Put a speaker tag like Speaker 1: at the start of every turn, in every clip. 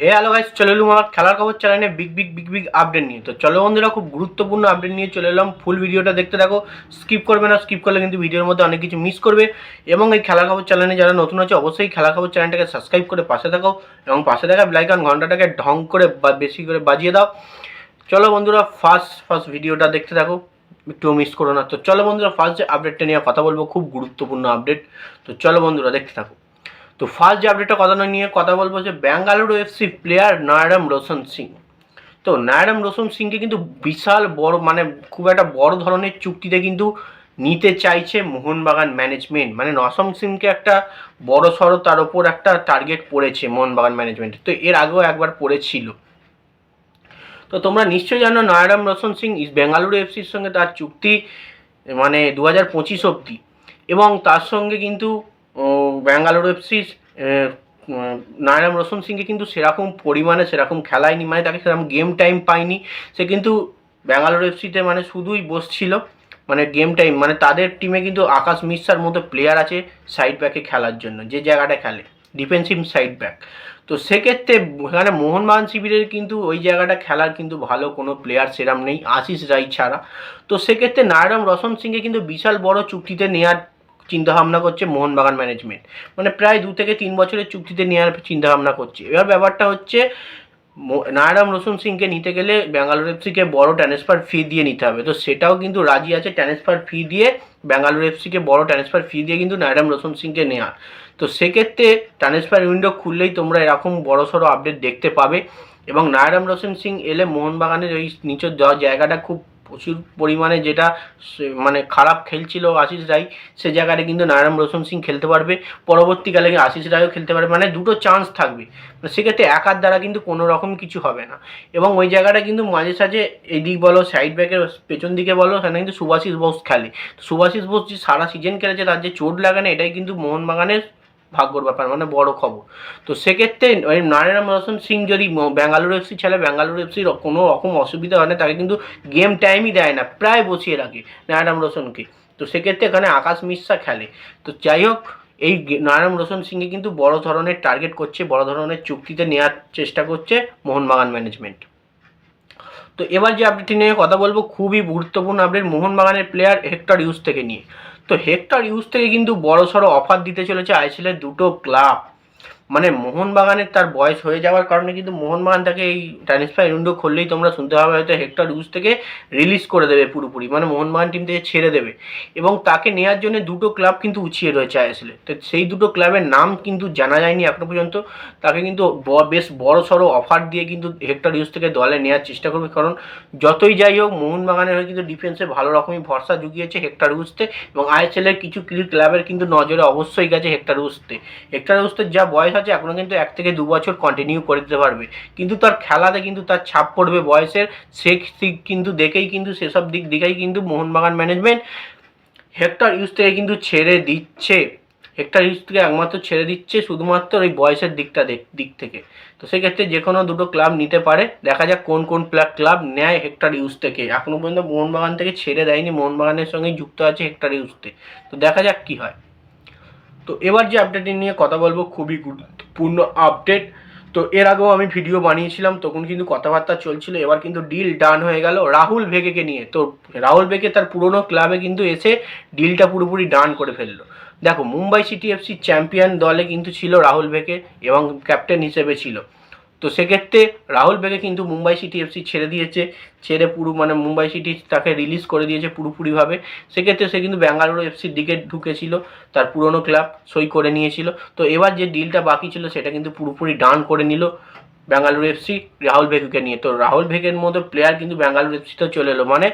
Speaker 1: হে hello guys চলে এলাম আমার খেলার খবর চ্যানেলে big big big big update নিয়ে। তো চলো বন্ধুরা, খুব গুরুত্বপূর্ণ আপডেট নিয়ে চলে এলাম। ফুল ভিডিওটা দেখতে থাকো। স্কিপ করবে না স্কিপ করলে কিন্তু ভিডিওর মধ্যে অনেক কিছু মিস করবে। এবং এই খেলার খবর চ্যানেলে যারা নতুন আছে, অবশ্যই খেলার খবর চ্যানেলটাকে সাবস্ক্রাইব করে পাশে থাকো এবং পাশে থাকা ব্লাইকন ঘন্টাটাকে ঢং করে বা বেশি করে বাজিয়ে দাও। চলো বন্ধুরা ফার্স্ট ফার্স্ট ভিডিওটা দেখতে থাকো। একটু মিস করো না। তো চলো বন্ধুরা ফার্স্ট যে আপডেটটা নিয়ে কথা বলব, খুব গুরুত্বপূর্ণ আপডেট তো চলো বন্ধুরা, দেখতে থাকো। তো ফার্স্ট যে আপডেটটা কথা নিয়ে কথা বলব যে ব্যাঙ্গালুরু এফসি প্লেয়ার নায়রাম রোশন সিং তো নায়রাম রোশন সিংকে কিন্তু বিশাল বড় মানে খুব একটা বড় ধরনের চুক্তিতে কিন্তু নিতে চাইছে মোহনবাগান ম্যানেজমেন্ট মানে নসম সিংকে একটা বড় সড়ো তার ওপর একটা টার্গেট পড়েছে মোহনবাগান ম্যানেজমেন্ট তো এর আগেও একবার পড়েছিল। তো তোমরা নিশ্চয়ই জানো নায়রাম রোশন সিং ইস বেঙ্গালুরু এফসির সঙ্গে তার চুক্তি মানে দু হাজার পঁচিশ অবধি। এবং তার সঙ্গে কিন্তু ব্যাঙ্গালুরু এফসি নারায়ণ রোশন সিংকে কিন্তু সেরকম পরিমাণে, সেরকম খেলায়নি মানে তাকে সেরকম গেম টাইম পায়নি। সে কিন্তু ব্যাঙ্গালুরু এফসিতে মানে শুধুই বসছিল মানে গেম টাইম মানে তাদের টিমে কিন্তু আকাশ মিশ্রার মতো প্লেয়ার আছে সাইড ব্যাকে খেলার জন্য, যে জায়গাটা খেলে ডিফেন্সিভ সাইড ব্যাক তো সেক্ষেত্রে এখানে মোহনবাগান শিবিরের কিন্তু ওই জায়গাটা খেলার কিন্তু ভালো কোনো প্লেয়ার সেরাম নেই, আশিস রাই ছাড়া তো সেক্ষেত্রে নারায়ণ রোশন সিংকে কিন্তু বিশাল বড় চুক্তিতে নেওয়ার চিন্তাভাবনা করছে মোহনবাগান ম্যানেজমেন্ট মানে প্রায় দু থেকে তিন বছরের চুক্তিতে নেওয়ার চিন্তাভাবনা করছে। এবার ব্যাপারটা হচ্ছে, মো- নারায়ণ রোশন সিংকে নিতে গেলে ব্যাঙ্গালোর এফসিকে বড় ট্রান্সফার ফি দিয়ে নিতে হবে। তো সেটাও কিন্তু রাজি আছে ট্রান্সফার ফি দিয়ে, ব্যাঙ্গালোর এফসিকে বড় ট্রান্সফার ফি দিয়ে কিন্তু নারায়ণ রোশন সিংকে নেওয়া তো সেক্ষেত্রে ট্রান্সফার উইন্ডো খুললেই তোমরা এরকম বড় সড়ো আপডেট দেখতে পাবে। এবং নারায়ণ রোশন সিং এলে মোহনবাগানের ওই নিচের জায়গাটা খুব প্রচুর পরিমাণে যেটা মানে খারাপ খেলছিল আশিস রায় সে জায়গাটা কিন্তু নারায়ণ রোশন সিং খেলতে পারবে। পরবর্তীকালে আশিস রায়ও খেলতে পারবে। মানে দুটো চান্স থাকবে। সেক্ষেত্রে একার দ্বারা কিন্তু কোনো রকম কিছু হবে না। এবং ওই জায়গাটা কিন্তু মাঝে সাঝে এদিক বলো সাইড ব্যাকের পেছন দিকে বলো, সেখানে কিন্তু সুভাষিস বোস খেলে। সুভাষিস বোস যে সারা সিজন খেলেছে, তার যে চোট লাগে না, এটাই কিন্তু মোহনবাগানের ভাগ্যর ব্যাপার মানে বড় খবর। তো সেক্ষেত্রে নারায়ণ রোশন সিং যদি ব্যাঙ্গালুরু এফসি ছেলে, ব্যাঙ্গালুরু এফসির কোনো রকম অসুবিধা হয় না, তাকে কিন্তু গেম টাইমই দেয় না, প্রায় বসিয়ে রাখে নারায়ণ রোশনকে তো সেক্ষেত্রে এখানে আকাশ মিশ্রা খেলে। তো যাই হোক, এই নারায়ণ রোশন সিংকে কিন্তু বড় ধরনের টার্গেট করছে, বড় ধরনের চুক্তিতে নেওয়ার চেষ্টা করছে মোহনবাগান ম্যানেজমেন্ট তো এবার যে আপডেটটি নিয়ে কথা বলব, খুবই গুরুত্বপূর্ণ আপডেট মোহনবাগানের প্লেয়ার হেক্টর ইউজ থেকে নিয়ে। তো হেক্টর ইউজ থেকে কিন্তু বড়সড় অফার দিতে চলেছে আইসিএলের দুটো ক্লাব মানে মোহনবাগানের তার বয়স হয়ে যাওয়ার কারণে কিন্তু মোহনবাগান তাকে এই ট্রান্সফার উইন্ডো খুললেই তোমরা শুনতে পাবে হয়তো হেক্টর ইউজ থেকে রিলিজ করে দেবে পুরোপুরি মানে মোহনবাগান টিম থেকে ছেড়ে দেবে। এবং তাকে নেওয়ার জন্য দুটো ক্লাব কিন্তু উছিয়ে রয়েছে আইএসএলে তো সেই দুটো ক্লাবের নাম কিন্তু জানা যায়নি এখনও পর্যন্ত। তাকে কিন্তু বেশ বড় সড়ো অফার দিয়ে কিন্তু হেক্টর ইউজ থেকে দলে নেওয়ার চেষ্টা করবে। কারণ যতই যাই হোক, মোহনবাগানের হয়ে কিন্তু ডিফেন্সে ভালো রকমই ভরসা জুগিয়েছে হেক্টর উসতে এবং আইএসএলের কিছু ক্লাবের কিন্তু নজরে অবশ্যই গেছে হেক্টর উসতে হেক্টর উসতের যা বয়স আছে এখনও কিন্তু এক থেকে দু বছর কন্টিনিউ করে দিতে পারবে। কিন্তু তার খেলাতে কিন্তু তার ছাপ পড়বে বয়সের। সে কিন্তু দেখেই কিন্তু সেসব দিক দিকেই কিন্তু মোহনবাগান ম্যানেজমেন্ট হেক্টর ইউজ থেকে কিন্তু ছেড়ে দিচ্ছে। হেক্টর ইউজ থেকে একমাত্র ছেড়ে দিচ্ছে শুধুমাত্র ওই বয়সের দিকটা দিক থেকে। তো সেক্ষেত্রে যে কোনো দুটো ক্লাব নিতে পারে। দেখা যাক কোন কোন ক্লাব নেয় হেক্টর ইউজ থেকে। এখনও পর্যন্ত মোহনবাগান থেকে ছেড়ে দেয়নি। মোহনবাগানের সঙ্গে যুক্ত আছে হেক্টর ইউজতে তো দেখা যাক কি হয়। তো এবার যে আপডেটটি নিয়ে কথা বলব খুবই গুরুত্বপূর্ণ আপডেট তো এর আগেও আমি ভিডিও বানিয়েছিলাম, তখন কিন্তু কথাবার্তা চলছিল, এবার কিন্তু ডিল ডান হয়ে গেল রাহুল ভেগেকে নিয়ে। তো রাহুল ভেগে তার পুরনো ক্লাবে কিন্তু এসে ডিলটা পুরোপুরি ডান করে ফেলল। দেখো, মুম্বাই সিটি এফসি চ্যাম্পিয়ন দলে কিন্তু ছিল রাহুল ভেগে এবং ক্যাপ্টেন হিসেবে ছিল। তো সেক্ষেত্রে রাহুল বেগে কিন্তু মুম্বাই সিটি এফসি ছেড়ে দিয়েছে, ছেড়ে পুরো মানে মুম্বাই সিটি তাকে রিলিজ করে দিয়েছে পুরোপুরিভাবে। সেক্ষেত্রে সে কিন্তু ব্যাঙ্গালুরু এফসির দিকে ঢুকেছিল, তার পুরনো ক্লাব সই করে নিয়েছিল। তো এবার যে ডিলটা বাকি ছিল সেটা কিন্তু পুরোপুরি ডান করে নিল। ব্যাঙ্গালুরু এফসি, রাহুল ভেগুকে নিয়ে। তো রাহুল ভেগের মতো প্লেয়ার কিন্তু ব্যাঙ্গালুরু এফসিতেও চলে এলো। মানে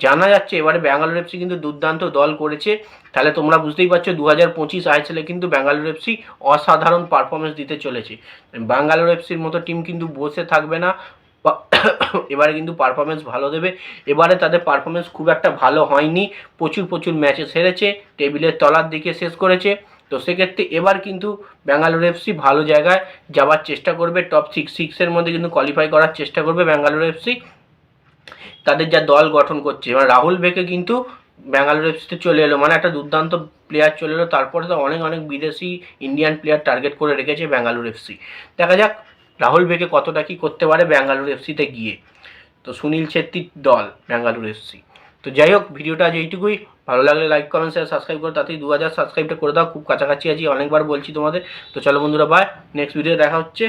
Speaker 1: জানা যাচ্ছে এবারে ব্যাঙ্গালুরু এফসি কিন্তু দুর্দান্ত দল করেছে। তাহলে তোমরা বুঝতেই পারছ দু হাজার পঁচিশ আইএসএলে কিন্তু ব্যাঙ্গালুরু এফসি অসাধারণ পারফরমেন্স দিতে চলেছে। ব্যাঙ্গালোর এফসির মতো টিম কিন্তু বসে থাকবে না। এবারে কিন্তু পারফরমেন্স ভালো দেবে। এবারে তাদের পারফরমেন্স খুব একটা ভালো হয়নি। প্রচুর প্রচুর ম্যাচে সেরেছে টেবিলের তলার দিকে শেষ করেছে। তো সেক্ষেত্রে এবার কিন্তু ব্যাঙ্গালোর এফসি ভালো জায়গায় যাওয়ার চেষ্টা করবে টপ সিক্স সিক্সের মধ্যে কিন্তু কোয়ালিফাই করার চেষ্টা করবে ব্যাঙ্গালোর এফসি তাদের যা দল গঠন করছে, এবার রাহুল বেকে কিন্তু ব্যাঙ্গালোর এফসিতে চলে এলো মানে একটা দুর্দান্ত প্লেয়ার চলে এলো, তারপরে তো অনেক অনেক বিদেশি ইন্ডিয়ান প্লেয়ার টার্গেট করে রেখেছে ব্যাঙ্গালোর এফসি দেখা যাক রাহুল বেকে কতটা কি করতে পারে ব্যাঙ্গালোর এফসিতে গিয়ে। তো সুনীল ছেত্রীর দল ব্যাঙ্গালোর এফসি তো যাই হোক, ভিডিওটা আজ এইটুকুই। ভালো লাগলে লাইক কমেন্ট শেয়ার সাবস্ক্রাইব করো। তাতেই দু হাজার সাবস্ক্রাইবটা করে দাও। খুব কাছাকাছি আছি, অনেকবার বলছি তোমাদের। তো চলো বন্ধুরা বাই নেক্সট ভিডিও দেখা হচ্ছে।